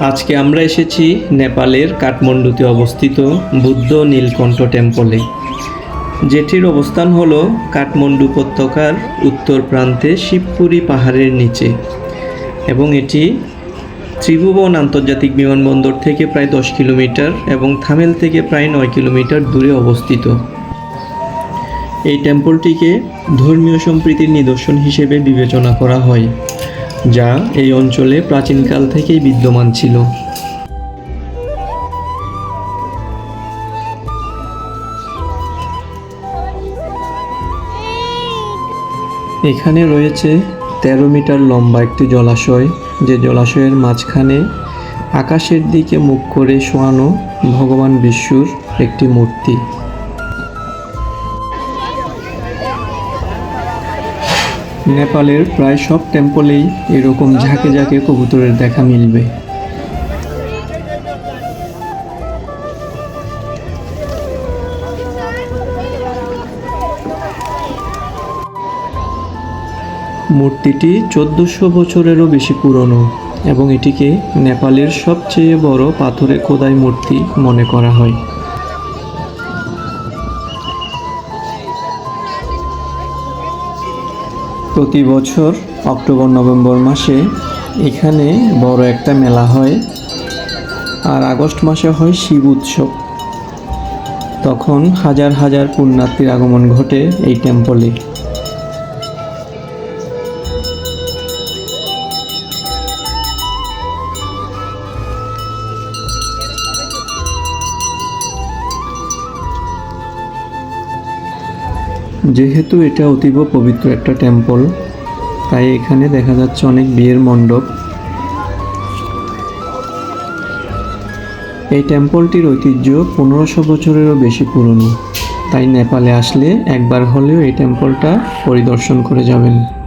আজকে আমরা এসেছি নেপালের কাঠমান্ডুতে অবস্থিত বুদ্ধ নীলকণ্ঠ টেম্পলে। যেটির অবস্থান হল কাঠমান্ডু উপত্যকার উত্তর প্রান্তে শিবপুরি পাহাড়ের নিচে এবং এটি ত্রিভুবন আন্তর্জাতিক বিমানবন্দর থেকে প্রায় দশ কিলোমিটার এবং থামেল থেকে প্রায় নয় কিলোমিটার দূরে অবস্থিত। এই টেম্পলটিকে ধর্মীয় সম্প্রীতির নিদর্শন হিসেবে বিবেচনা করা হয়। যা এই অঞ্চলে প্রাচীনকাল থেকেই বিদ্যমান ছিল। এখানে রয়েছে তেরো মিটার লম্বা একটি জলাশয়, যে জলাশয়ের মাঝখানে আকাশের দিকে মুখ করে শোয়ানো ভগবান বিষ্ণুর একটি মূর্তি। নেপালের প্রায় সব টেম্পলেই এরকম ঝাঁকে ঝাঁকে কবুতরের দেখা মিলবে। মূর্তিটি চোদ্দোশো বছরেরও বেশি পুরনো এবং এটিকে নেপালের সবচেয়ে বড় পাথরে খোদাই মূর্তি মনে করা হয়। প্রতি বছর অক্টোবর, নভেম্বর মাসে এখানে বড় একটা মেলা হয় আর আগস্ট মাসে হয় শিব উৎসব। তখন হাজার হাজার পুণ্যার্থীর আগমন ঘটে এই টেম্পলে যেহেতু এটা অতীব পবিত্র একটা টেম্পল তাই এখানে দেখা যাচ্ছে অনেক বিয়ের মণ্ডপ। এই টেম্পলটির ঐতিহ্য পনেরোশো বছরেরও বেশি পুরনো। তাই নেপালে আসলে একবার হলেও এই টেম্পলটা পরিদর্শন করে যাবেন।